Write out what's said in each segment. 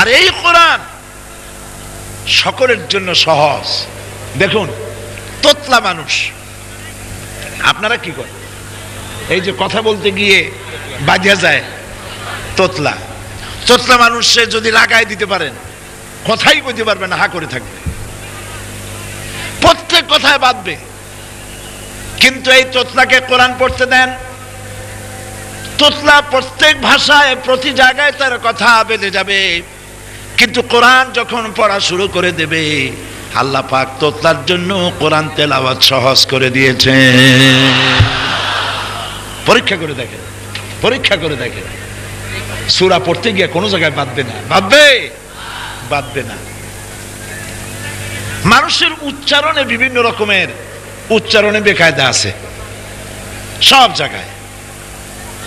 আর এই কোরআন সকলের জন্য সহজ। দেখুন, তোতলা মানুষ। আপনারা কি করেন? এই যে কথা বলতে গিয়ে বাজা যায় তোতলা। তোতলা মানুষ যদি লাগাই দিতে পারেন, কথাই বলতে পারবে না, হা করে থাকবে। প্রত্যেক কথায় বাঁধবে। কিন্তু এই তোতলাকে কোরআন পড়তে দেন। তোতলা প্রত্যেক ভাষায়, প্রতি জায়গায় তার কথা বেঁধে যাবে। কিন্তু কোরআন যখন পড়া শুরু করে দেবে, আল্লাহ পাক তো তার জন্য কোরআন তেলাওয়াত সহজ করে দিয়েছে। পরীক্ষা করে দেখেন পরীক্ষা করে দেখেন সুরা পড়তে গিয়ে কোনো জায়গায় বাঁধবে না। বাঁধবে? বাঁধবে না। মানুষের উচ্চারণে বিভিন্ন রকমের উচ্চারণে বেকায়দা আছে। সব জায়গায়।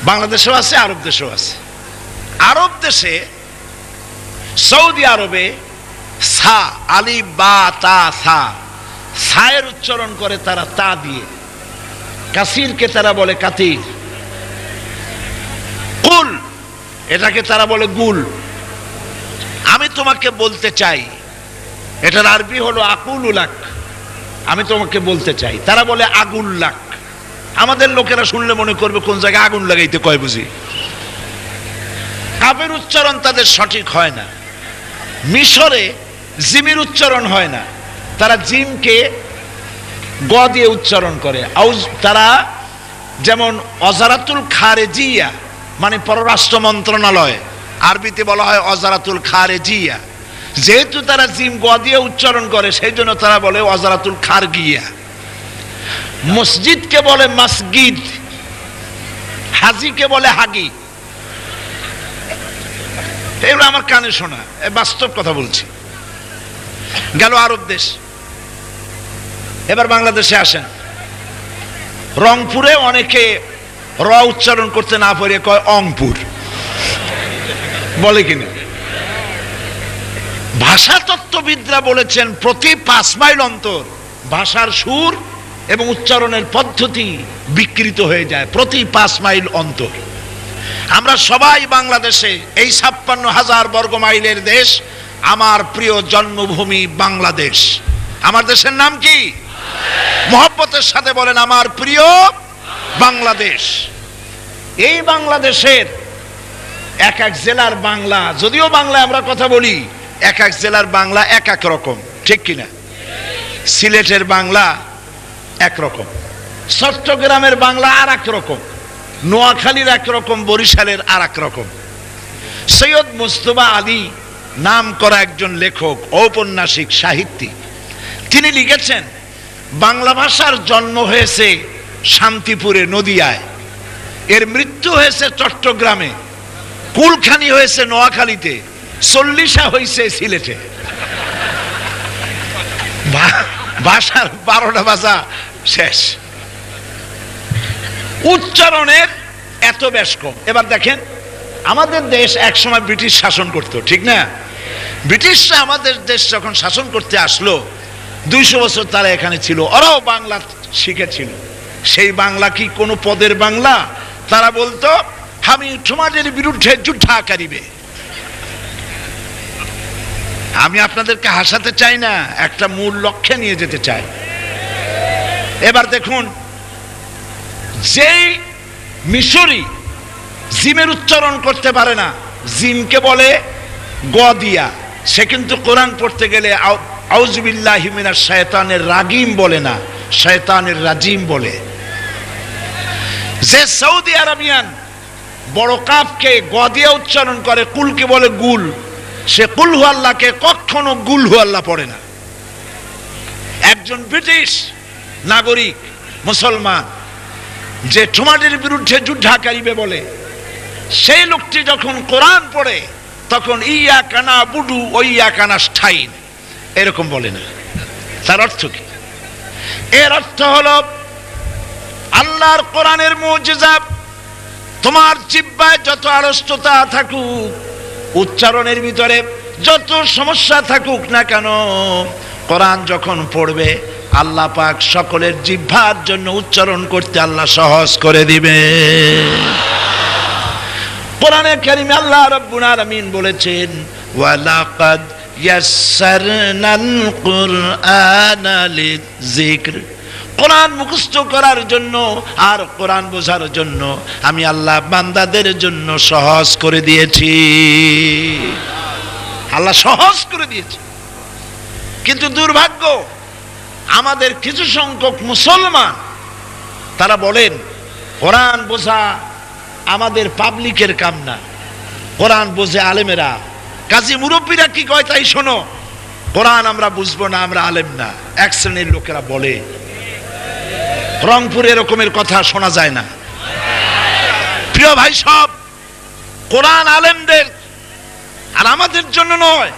বাংলাদেশেও আছে, আরব দেশেও আছে। আরব দেশে সৌদি আরবে সা, আলি, বা, তা, সা, সায়ের উচ্চারণ করে তারা তা দিয়ে। কাসিরকে তারা বলে কাতির। কুল, এটাকে তারা বলে গুল। আমি তোমাকে বলতে চাই, এটার আরবি হলো আকুল উলাক আমি তোমাকে বলতে চাই, তারা বলে আগুন লাক আমাদের লোকেরা শুনলে মনে করবে কোন জায়গায় আগুন লাগাইতে কয় বুঝি। কাপের উচ্চারণ তাদের সঠিক হয় না। মিশরে জিমির উচ্চারণ হয় না। তারা জিমকে গ দিয়ে উচ্চারণ করে। আউজ, তারা যেমন অজারাতুল খারেজিয়া মানে পররাষ্ট্র মন্ত্রণালয়, আরবিতে বলা হয় অজারাতুল খারেজিয়া। যেহেতু তারা জিম গ দিয়ে উচ্চারণ করে, সেই জন্য তারা বলে অজারাতুল খারগিয়া। মসজিদকে বলে মসজিদ হাজিকে বলে হাগি। এগুলো আমার কানে শোনা। বাস্তব কথা বলছি। গেল আরব দেশ। এবার বাংলাদেশে আসেন। রংপুরে অনেকে র উচ্চারণ করতে না পারে কয় অংপুর। বলে কিনা? ভাষা তত্ত্ববিদরা বলেছেন, প্রতি পাঁচ মাইল অন্তর ভাষার সুর এবং উচ্চারণের পদ্ধতি বিকৃত হয়ে যায় প্রতি পাঁচ মাইল অন্তর। আমরা সবাই বাংলাদেশে এই ছাপ্পান্ন হাজার বর্গ মাইলের দেশ, আমার প্রিয় জন্মভূমি বাংলাদেশ। আমার দেশের নাম কি? মহব্বতের সাথে বলেন, আমার প্রিয় বাংলাদেশ। এই বাংলাদেশের এক এক জেলার বাংলা, যদিও বাংলায় আমরা কথা বলি, এক এক জেলার বাংলা এক এক রকম, ঠিক কিনা? সিলেটের বাংলা একরকম চট্টগ্রামের বাংলা আর এক রকম নোয়াখালীর একরকম, বরিশালের আর এক রকম সৈয়দ মুস্তফা আলী নাম করা একজন লেখক, ঔপন্যাসিক, সাহিত্যিক। তিনি লিখেছেন, বাংলা ভাষার জন্ম হয়েছে শান্তিপুরে নদিয়ায়। এর মৃত্যু হয়েছে চট্টগ্রামে। কুলখানি হয়েছে নোয়াখালীতে। চল্লিশা হয়েছে সিলেটে। ভাষার বারোটা ভাষা শেষ। উচ্চারণের এত বেশ কম এবার দেখেন, আমাদের দেশ একসময় ব্রিটিশ শাসন করতো, ঠিক না? ব্রিটিশরা আমাদের দেশ যখন শাসন করতে আসলো, দুইশো বছর তারা এখানে ছিল। ওরাও বাংলা শিখেছিল। সেই বাংলা কি কোনো পদের বাংলা? তারা বলতো, আমি তোমাদের বিরুদ্ধে যুদ্ধা করিবে আমি আপনাদেরকে হাসাতে চাই না, একটা মূল লক্ষ্যে নিয়ে যেতে চাই। এবার দেখুন, যেই মিশরি জিমের উচ্চারণ করতে পারে না। জিমকে বলে গ দিয়া সে কিন্তু কোরআন পড়তে গেলে আউজবিল্লাহ হিমিনার শয়তানের রাগিম বলে না শয়তানের রাজিম বলে। যে সৌদি আরবিয়ান বড় কাপকে গ দিয়ে উচ্চারণ করে, কুলকে বলে গুল। সে কুলহু আল্লাহকে কখনো গুলহু আল্লাহ পড়ে না। একজন ব্রিটিশ নাগরিক, মুসলমান যে তোমাদের বিরুদ্ধে যুদ্ধাকারিবে বলে, সেই লোকটি যখন কোরআন পড়ে, তখন ইয়া কানা বুডু ও ইয়া কানা স্থায়ী এরকম বলে না। তার অর্থ কি? এর অর্থ হলো, আল্লাহর কোরআনের মুজিজা, তোমার জিব্বায় যত আড়ষ্টতা থাকুক, উচ্চারণের ভিতরে যত সমস্যা থাকুক না কেন, কোরআন যখন পড়বে আল্লাহ পাক সকলের জিহ্বার জন্য উচ্চারণ করতে আল্লাহ সহজ করে দিবে। কোরআনে কারিমে আল্লাহ রাব্বুল আলামিন বলেছেন, ওয়ালাকাদ ইয়াসসারনাল কুরআনা লিযিকর। কোরআন মুখস্থ করার জন্য আর কোরআন বোঝার জন্য আমি আল্লাহ বান্দাদের জন্য সহজ করে দিয়েছি। আল্লাহ সহজ করে দিয়েছে। কিন্তু দুর্ভাগ্য আমাদের কিছু সংখ্যক মুসলমান, তারা বলেন, কোরআন বোঝা আমাদের পাবলিকের কাম না কোরআন বোঝে আলেমেরা। কাজী মুরব্বীরা কি কয় তাই শোনো। কোরআন আমরা বুঝব না, আমরা আলেম না। এক শ্রেণির লোকেরা বলে, রংপুরে এরকমের কথা শোনা যায় না। প্রিয় ভাই সব, কোরআন আলেমদের, আর আমাদের জন্য নয়।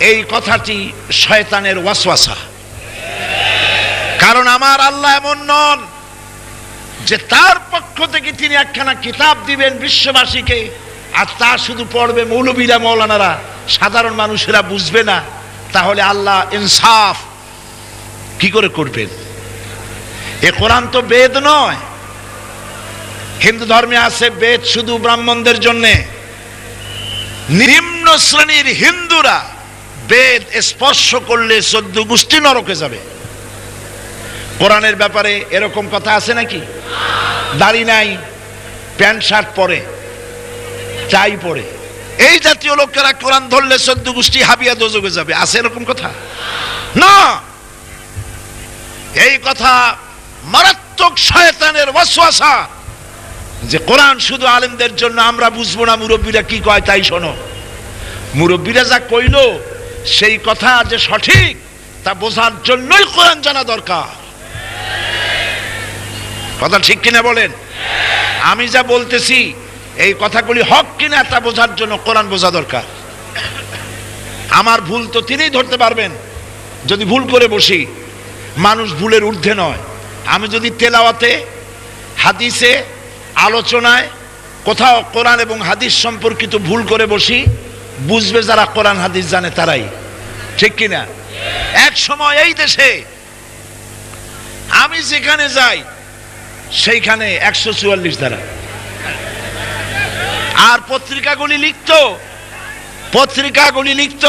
এই কথাটি শয়তানের ওয়াসওয়াসা। কারণ আমার আল্লাহ এমন নন যে তার পক্ষ থেকে তিনি একখানা কিতাব দিবেন বিশ্ববাসীকে, আর তা শুধু পড়বে মৌলবীরা, মৌলানারা। সাধারণ মানুষেরা বুঝবে না। তাহলে আল্লাহ ইনসাফ কি করে করবেন? এ কোরআন তো বেদ নয়। হিন্দু ধর্মে আছে বেদ শুধু ব্রাহ্মণদের জন্যে। নিম্ন শ্রেণির হিন্দুরা বেদ স্পর্শ করলে চোদ্দ গোষ্ঠী নরকে যাবে। কোরআনের ব্যাপারে এরকম কথা আছে নাকি? দাড়ি নাই, প্যান্ট, শার্ট পরে, চাই পরে। এই জাতীয় লোকেরা কোরআন ধরলে চোদ্দ গোষ্ঠী হাবিয়া দোজগে যাবে, আছে এরকম কথা? না! এই কথা মারাত্মক শয়তানের ওয়াসওয়াসা যে কোরআন শুধু আলেমদের জন্য আমরা বুঝব না, মুরব্বীরা কি কয় তাই শোনো। মুরব্বীরা যা কইল, সেই কথা যে সঠিক, তা বোঝার জন্যই কোরআন জানা দরকার। কথা ঠিক কিনা বলেন? আমি যা বলতেছি, এই কথাগুলি হক কিনা তা বোঝার জন্য কোরআন বোঝা দরকার। আমার ভুল তো তিনিই ধরতে পারবেন। যদি ভুল করে বসি, মানুষ ভুলের ঊর্ধ্বে নয়। আমি যদি তেলাওয়াতে, হাদিসে, আলোচনায় কোথাও কোরআন এবং হাদিস সম্পর্কিত ভুল করে বসি, বুঝবে যারা কোরআন হাদিস জানে তারাই। ঠিক কিনা? এক সময় এই দেশে আমি যেখানে যাই সেইখানে একশো চুয়াল্লিশ দ্বারা আর পত্রিকাগুলি লিখত পত্রিকাগুলি লিখত,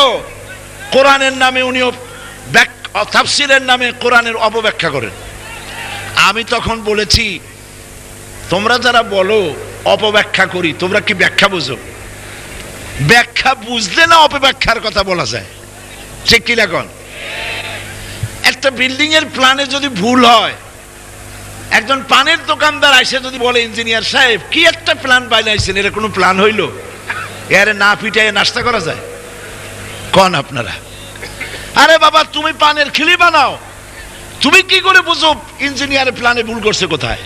কোরআনের নামে উনিও তাফসিরের নামে কোরআনের অপব্যাখ্যা করেন। আমি তখন বলেছি, তোমরা যারা বলো, অপব্যাখ্যা করি, তোমরা কি ব্যাখ্যা বুঝো? ব্যাখ্যা বুঝলে না অপব্যাখ্যার কথা বলা যায়। ঠিক কি এখন একটা বিল্ডিং এর প্ল্যানে যদি ভুল হয় একজন পানের দোকানদার এসে যদি বলে, ইঞ্জিনিয়ার সাহেব, কি একটা প্ল্যান বানাইছেন? এর কোনো প্ল্যান হইল? এর না পিটাই নাস্তা করা যায়? কন আপনারা? আরে বাবা, তুমি পানের খিলি বানাও। তুমি কি করে বুঝো ইঞ্জিনিয়ারের প্ল্যানে ভুল করছে কোথায়?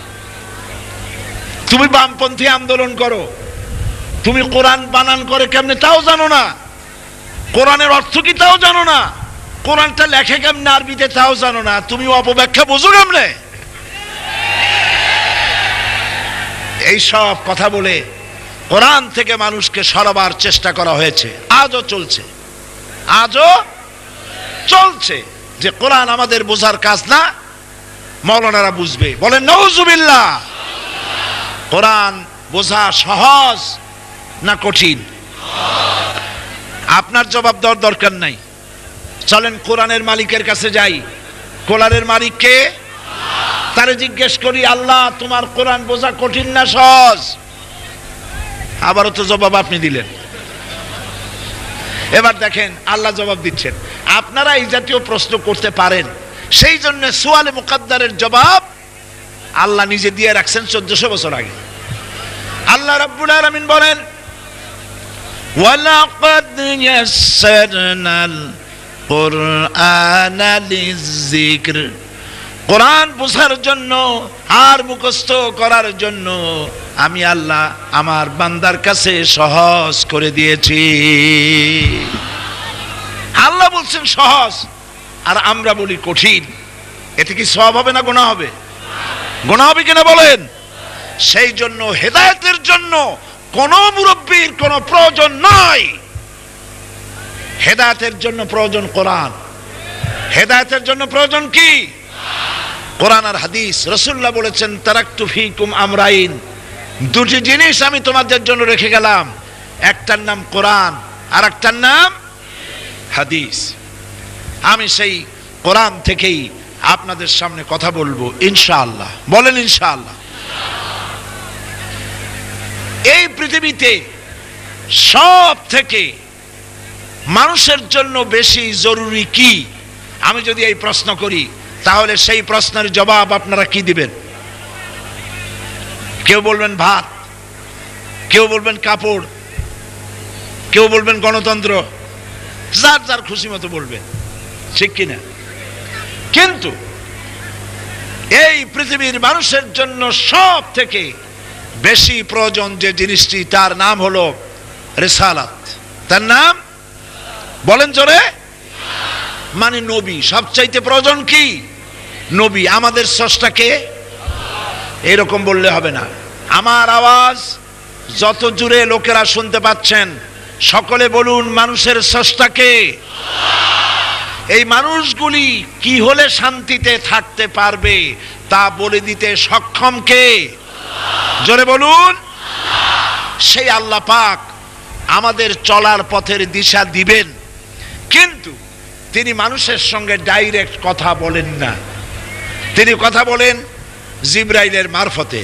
তুমি বামপন্থী আন্দোলন করো। তুমি কোরআন বানান করে কেমনে তাও জানো না। কোরআনের অর্থ কি তাও জানো না। কোরআনটা লেখে কেমনে আরবিতে তাও জানো না। তুমি অপব্যাখ্যা বোঝো কেমনে? এই সব কথা বলে কোরআন থেকে মানুষকে সরাবার চেষ্টা করা হয়েছে। আজও চলছে। আজও চলছে যে কোরআন আমাদের বোঝার কাজ না, মৌলানারা বুঝবে। বলেন নৌজুবিল্লাহ কোরআন বোঝা সহজ না কঠিন? আপনার জবাব দেওয়ার দরকার নাই। চলেন, কোরআনের মালিকের কাছে যাই। কোরআনের মালিককে তারে জিজ্ঞেস করি, আল্লাহ, তোমার কোরআন বোঝা কঠিন না সহজ? আবারও তো জবাব আপনি দিলেন। এবার দেখেন, আল্লাহ জবাব দিচ্ছেন। আপনারা এই জাতীয় প্রশ্ন করতে পারেন। সেই জন্য সোয়ালে মুকাদ্দারের জবাব আল্লাহ নিজে দিয়ে রাখছেন চোদ্দশো বছর আগে। আল্লাহ রাব্বুল আলামিন বলেন, ওয়ালাকাদ ইয়াসসারনাল কুরআনা লিযিকর কোরআন বোঝার জন্য, আর মুখস্থ করার জন্য আমি আল্লাহ আমার বান্দার কাছে সহজ করে দিয়েছি। আল্লাহ বলছেন সহজ, আর আমরা বলি কঠিন। এতে কি সব হবে না গোনা হবে? গোনা হবে কিনা বলেন? সেই জন্য হেদায়তের জন্য কোন মুরব্বীর কোনো প্রয়োজন নাই। হেদায়তের জন্য প্রয়োজন কোরআন। হেদায়তের জন্য প্রয়োজন কি? কোরআন আর হাদিস রসুল্লাহ বলেছেন, তারাক্তু ফিকুম আমরাইন। দুটি জিনিস আমি তোমাদের জন্য রেখে গেলাম। একটার নাম কোরআন আর একটার নাম হাদিস। আমি সেই কোরআন থেকেই আপনাদের সামনে কথা বলব, ইনশাআল্লাহ। বলেন ইনশাআল্লাহ। এই পৃথিবীতে সব থেকে মানুষের জন্য বেশি জরুরি কি? আমি যদি এই প্রশ্ন করি তাহলে সেই প্রশ্নের জবাব আপনারা কি দিবেন? কেউ বলবেন ভাত, কেউ বলবেন কাপড়, কেউ বলবেন গণতন্ত্র, যার যার খুশি মতো বলবেন, ঠিক কিনা? কিন্তু এই পৃথিবীর মানুষের জন্য সব থেকে বেশি প্রয়োজন যে জিনিসটি, তার নাম হলো রেসালাত। তার নাম? বলেন জোরে। মানে নবী, সবচাইতে প্রয়োজন কি? নবী, আমাদের স্রষ্টাকে? এরকম বললে হবে না। আমার আওয়াজ, যত জুড়ে লোকেরা শুনতে পাচ্ছেন, সকলে বলুন, মানুষের স্রষ্টাকে? এই মানুষগুলি কি হলে শান্তিতে থাকতে পারবে তা বলে দিতে সক্ষম কে? জোরে বলুন। সেই আল্লাহ পাক আমাদের চলার পথের দিশা দিবেন। কিন্তু তিনি মানুষের সঙ্গে ডাইরেক্ট কথা বলেন না। তিনি কথা বলেন জিব্রাইলের মারফতে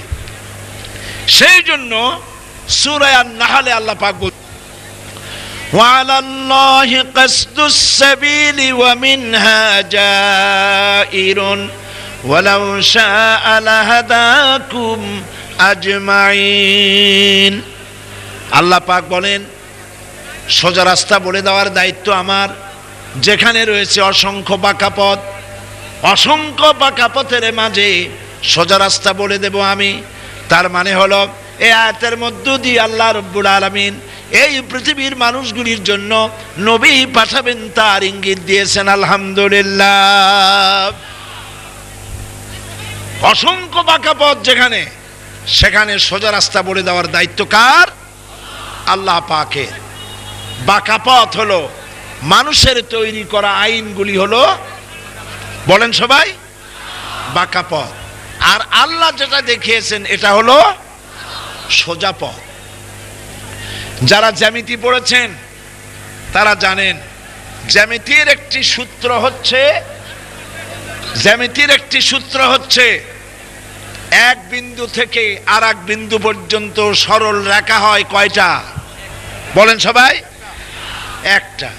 সেই জন্য সুরায়ান নাহালে আল্লাহ পাক বল وعلى الله قصد السبيل ومنها جائر ولو شاء لهداكم أجمعين আল্লাহ পাক বলেন সোজা রাস্তা বলে দেওয়ার দায়িত্ব আমার যেখানে রয়েছে অসংখ্য বাঁকা পথ অসংখ্য বাঁকা পথের মাঝে সোজা রাস্তা বলে দেব আমি। তার মানে হলো, এ আয়াতের মধ্য দিয়ে আল্লাহ রব্বুল আলমিন এই পৃথিবীর মানুষগুলির জন্য নবী পাঠাবেন তার ইঙ্গিত দিয়েছেন, আলহামদুলিল্লাহ। অসংখ্য বাঁকা পথ যেখানে, সেখানে সোজা রাস্তা বলে দেওয়ার দায়িত্ব কার? আল্লাহ পাকের। বাঁকা পথ হলো, মানুষের তৈরি করা আইনগুলি হলো বলেন সবাই, বাঁকা পথ। আর আল্লাহ যেটা দেখিয়েছেন, এটা হলো সোজা পথ। যারা জ্যামিতি পড়েছেন, তারা জানেন, জ্যামিতির একটি সূত্র হচ্ছে, জ্যামিতির একটি সূত্র হচ্ছে, এক বিন্দু থেকে আর এক বিন্দু পর্যন্ত সরল রেখা হয় কয়টা? বলেন সবাই, একটা।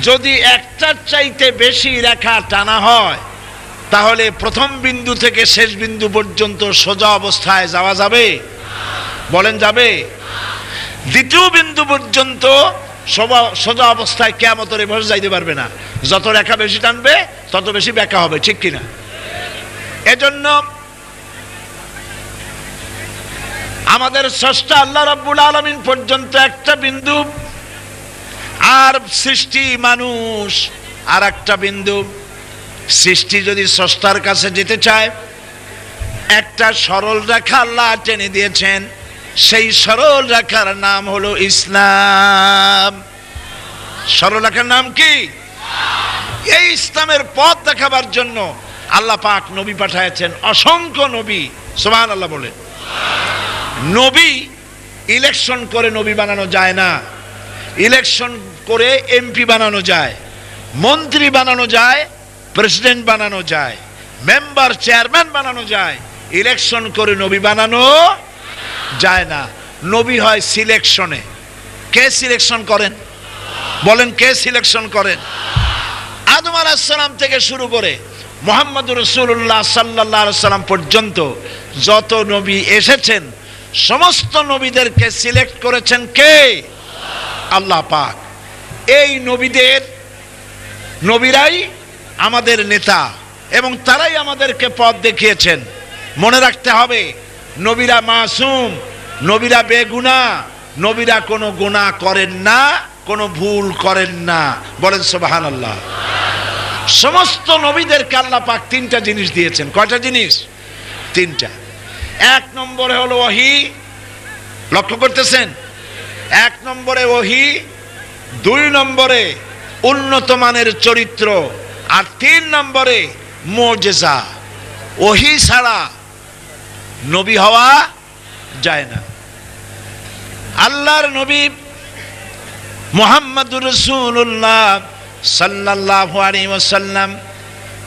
যদি একটার চাইতে বেশি রেখা টানা হয়, তাহলে প্রথম বিন্দু থেকে শেষ বিন্দু পর্যন্ত সোজা অবস্থায় যাওয়া যাবে। বলেন যাবে। দ্বিতীয় বিন্দু পর্যন্ত সোজা- অবস্থায় কেমতরে বসে যাইতে পারবে না। যত রেখা বেশি টানবে, তত বেশি ব্যাখ্যা হবে, ঠিক কিনা? এজন্য আমাদের স্রষ্টা আল্লাহ রাব্বুল আলমিন পর্যন্ত একটা বিন্দু আর সৃষ্টি মানুষ আর একটা বিন্দু। সৃষ্টি যদি স্রষ্টার কাছে যেতে চায়, একটা সরল রেখা আল্লাহ টেনে দিয়েছেন। সেই সরল রেখার নাম হলো ইসলাম। সরল রেখার নাম কি? এই ইসলামের পথ দেখাবার জন্য আল্লাহ পাক নবী পাঠাইছেন অসংখ্য নবী সোমান আল্লাহ বলে নবী ইলেকশন করে নবী বানানো যায় না। ইলেকশন করে এমপি বানানো যায়, মন্ত্রী বানানো যায় প্রেসিডেন্ট বানানো যায় মেম্বার চেয়ারম্যান বানানো যায় ইলেকশন করে নবী বানানো যায় না। নবী হয় সিলেকশনে কে সিলেকশন করেন? বলেন কে সিলেকশন করেন? আদম আলাহিসাল্লাম থেকে শুরু করে মোহাম্মদ রসুল্লাহ সাল্লাহ সাল্লাম পর্যন্ত যত নবী এসেছেন, সমস্ত নবীদেরকে সিলেক্ট করেছেন কে? আল্লাহ পাক। এই নবীদের, নবীরাই আমাদের নেতা এবং তারাই আমাদেরকে পথ দেখিয়েছেন। মনে রাখতে হবে, নবীরা মাসুম, নবীরা বেগুনা, নবীরা কোনো গুণা করেন না, কোনো ভুল করেন না। বলেন সোবাহান আল্লাহ সমস্ত নবীদেরকে আল্লাহ পাক তিনটা জিনিস দিয়েছেন। কয়টা জিনিস? তিনটা। এক নম্বরে হলো ওহি লক্ষ্য করতেছেন? এক নম্বরে ওহি দুই নম্বরে উন্নত মানের চরিত্র আর তিন নম্বরে মোজেজা। ওহি ছাড়া নবী হওয়া যায় না। আল্লাহর নবী মোহাম্মদুর রসুল্লাহ সাল্লাহ আলী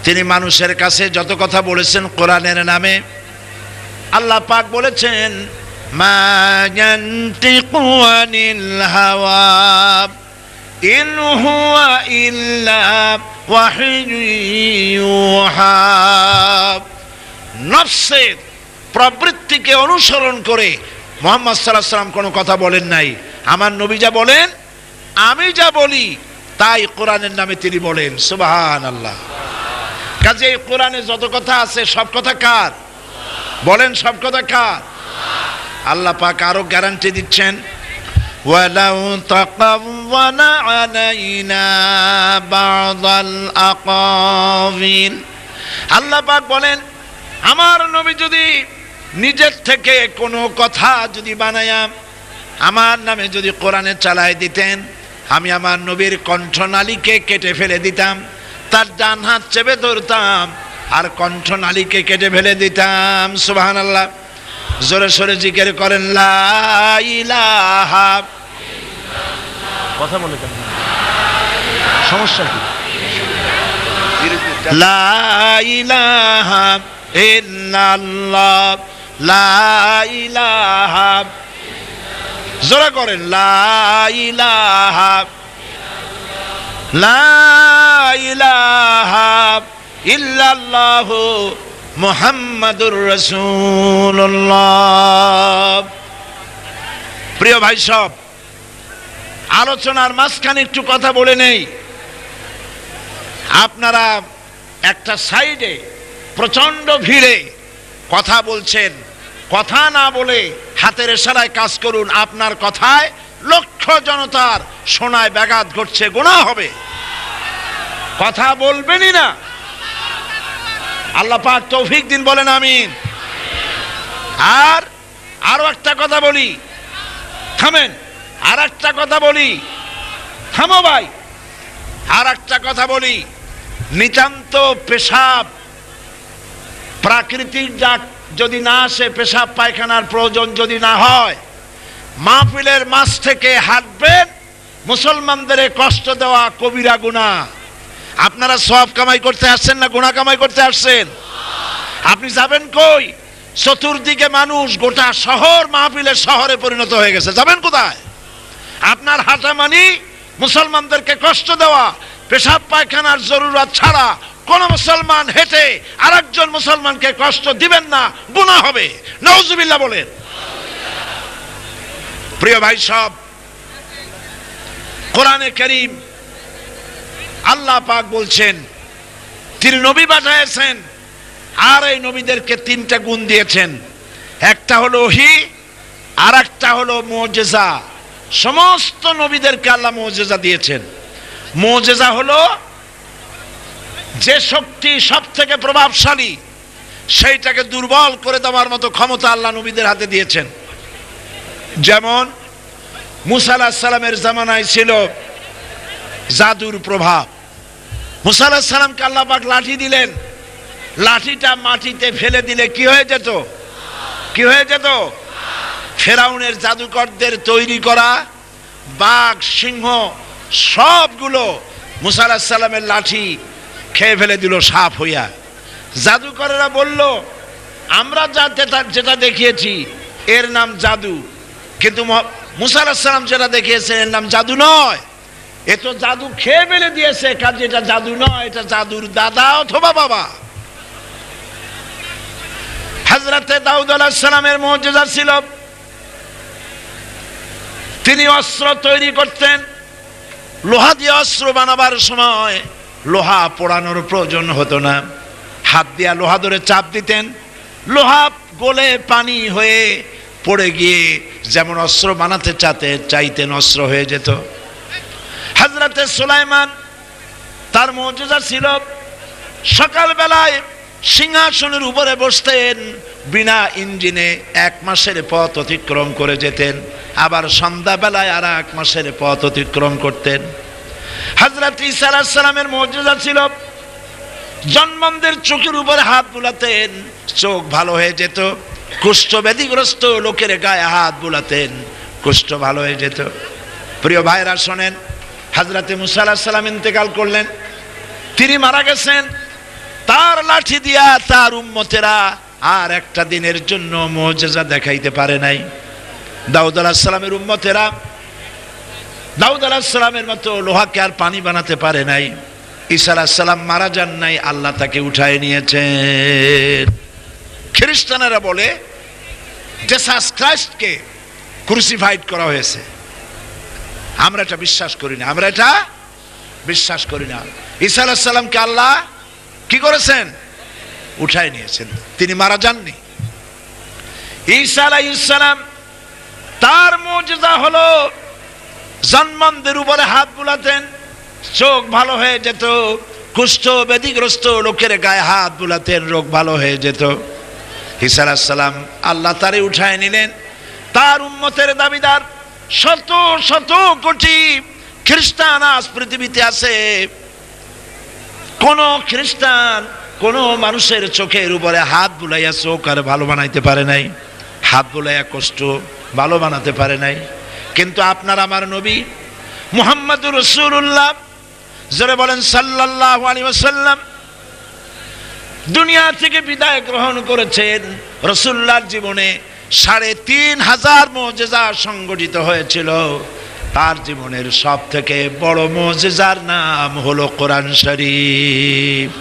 তিনি মানুষের কাছে যত কথা বলেছেন কোরআনের নামে, আল্লাহ পাক বলেছেন, মা হাওয়া। ইন হুয়া ইল্লা নফসের প্রবৃত্তিকে অনুসরণ করে মোহাম্মদ সাল্লাহ সাল্লাম কোনো কথা বলেন নাই। আমার নবী যা বলেন, আমি যা বলি, তাই কোরআনের নামে তিনি বলেন। সুবাহান আল্লাহ কাজে এই কোরআনে যত কথা আছে, সব কথা কার? বলেন, সব কথা কার? আল্লাহ পাক আরও গ্যারান্টি দিচ্ছেন। ওয়ালাউ তাকাউ تقول علينا بعض الأقاويل আল্লাহ পাক বলেন আমার নবী যদি নিজের থেকে কোনো কথা যদি বানায়া আমার নামে যদি কোরআনে চালাই দিতেন আমি আমার নবীর কণ্ঠনালীকে কেটে ফেলে দিতাম তার ডান হাত চেপে ধরতাম আর কণ্ঠনালীকে কেটে ফেলে দিতাম সুবাহান আল্লাহ জোরে সোরে জিজ্ঞের করেন লা ইলাহা কথা বলে কেন? সমস্যা কি? লা ইলাহা ইল্লাল্লাহ লা ইলাহা। জোরে করেন লা ইলাহা। লা ইলাহা ইল্লাল্লাহ মুহাম্মাদুর রাসূলুল্লাহ। প্রিয় ভাই সব আলোচনার মাঝখানে একটু কথা বলে নেই। আপনারা একটা সাইডে প্রচণ্ড ভিড়ে কথা বলছেন, কথা না বলে হাতের এশারায় কাজ করুন, আপনার কথায় লক্ষ জনতার শোনায় ব্যাঘাত ঘটছে, গোনা হবে। কথা বলবেনই না। আল্লাহ পাক তৌফিক দিন বলেন, আমিন। আর আরও একটা কথা বলি। থামেন। আর একটা কথা বলি। থামো ভাই। আর একটা কথা বলি। নিতান্ত পেশাব। প্রাকৃতিক ডাক যদি না আসে, পেশাব পায়খানার প্রয়োজন যদি না হয়, মাহফিলের মাছ থেকে হাঁটবেন, মুসলমানদের কষ্ট দেওয়া কবিরা গুণা। আপনারা সব কামাই করতে আসছেন না গুণা কামাই করতে আসছেন? আপনি যাবেন কই? চতুর্দিকে মানুষ গোটা শহর মাহফিলের শহরে পরিণত হয়ে গেছে। যাবেন কোথায়? আপনার হাঁটা মানি, মুসলমানদেরকে কষ্ট দেওয়া, পেশাব, পায়খানার জরুরত ছাড়া কোন মুসলমান হেঁটে আরেকজন মুসলমানকে কষ্ট দিবেন না গুণা হবে। নওজুবিল্লাহ বলেন। প্রিয় ভাই সব, কোরআনে করিম আল্লাহ পাক বলছেন, তিনি নবী পাঠাইছেন, আর এই নবীদেরকে তিনটা গুণ দিয়েছেন। একটা হলো হি আর একটা হলো মোজেজা। সমস্ত নবীদেরকে আল্লাহ মোজেজা দিয়েছেন। মোজেজা হলো যে শক্তি সব থেকে প্রভাবশালী, সেইটাকে দুর্বল করে দেওয়ার মতো ক্ষমতা আল্লাহ নবীদের হাতে দিয়েছেন। যেমন মুসা আলাহ সালামের জামানায় ছিল জাদুর প্রভাব। মুসা আলাহ সালামকে আল্লাহ পাক লাঠি দিলেন। লাঠিটা মাটিতে ফেলে দিলে কি হয়ে যেত? কি হয়ে যেত? ফেরাউনের জাদুকরদের তৈরি করা বাঘ, সিংহ, সবগুলো মুসা আলাহ সাল্লামের লাঠি খেয়ে ফেলে দিল সাপ হইয়া। জাদুকরেরা বলল, আমরা যা যেটা- দেখিয়েছি, এর নাম জাদু। কিন্তু মুসা আলাহ সাল্লাম যেটা দেখিয়েছেন, এর নাম জাদু নয়। এ তো জাদু খেয়ে ফেলে দিয়েছে, কাজে এটা জাদু নয়, এটা জাদুর দাদা অথবা বাবা। হাজরাতে দাউদ আলাহিসাল্লামের মর্যাদা ছিল তিনি অস্ত্র তৈরি করতেন। লোহা দিয়ে অস্ত্র বানাবার সময় লোহা পোড়ানোর প্রয়োজন হতো না। হাত দিয়া লোহা ধরে চাপ দিতেন। লোহা গলে পানি হয়ে পড়ে গিয়ে যেমন অস্ত্র বানাতে চাতে, চাইতেন অস্ত্র হয়ে যেত। হাজরাতে সুলাইমান তার মর্যাদা ছিল। সকালবেলায় সিংহাসনের উপরে বসতেন, বিনা ইঞ্জিনে এক মাসের পথ অতিক্রম করে যেতেন। আবার সন্ধ্যাবেলায় আর এক মাসের পথ অতিক্রম করতেন। হাজরত ইসা সালামের মর্যাদা ছিল, জন্মন্দের চোখের উপরে হাত বুলাতেন, চোখ ভালো হয়ে যেত। কুষ্ঠ ব্যাধিগ্রস্ত লোকের গায়ে হাত বুলাতেন, কুষ্ঠ ভালো হয়ে যেত। প্রিয় ভাইরা, শোনেন হাজরাতে মুসা সালাম ইন্তেকাল করলেন। তিনি মারা গেছেন, তার লাঠি দিয়া তার উম্মতেরা আর একটা দিনের জন্য মোজেজা দেখাইতে পারে নাই। দাউদ আলাহ সালামের উম্মতেরা, দাউদ আলাহ সালামের মতো লোহাকে আর পানি বানাতে পারে নাই। ঈসা আলাহ সালাম মারা যান নাই, আল্লাহ তাকে উঠায় নিয়েছেন। খ্রিস্টানেরা বলে জেসাস ক্রাইস্টকে ক্রুসিফাইড করা হয়েছে। আমরা এটা বিশ্বাস করি না, আমরা এটা বিশ্বাস করি না। ঈসা আলাহ আল্লাহ কি করেছেন? উঠায় নিয়েছেন। তিনি মারা যাননি। ঈসা আলাইসালাম তার মর্যাদা হলো জন্মনদের উপরে হাত বুলাতেন, চোখ ভালো হয়ে যেত, কুষ্ঠ ব্যাধিগ্রস্ত লোকের গায়ে হাত বুলাতেন, রোগ ভালো হয়ে যেত। ঈসা সালাম আল্লাহ তারে উঠায় নিলেন। তার উম্মতের দাবিদার শত শত কোটি খ্রিস্টান আজ পৃথিবীতে আছে। কোন খ্রিস্টান কোন মানুষের চোখের উপরে হাত বুলাইয়া চোখ আর ভালো বানাইতে পারে নাই। হাত বুলাইয়া কষ্ট ভালো বানাতে পারে নাই। কিন্তু আপনার আমার নবী মুহাম্মদুর রসুল্লাহ যারা বলেন সাল্লাল্লাহু আলাইহি ওয়াসাল্লাম, দুনিয়া থেকে বিদায় গ্রহণ করেছেন। রসুল্লাহর জীবনে সাড়ে তিন হাজার মজেজা সংগঠিত হয়েছিল। তার জীবনের সব থেকে বড় মজেজার নাম হলো কোরআন শরীফ।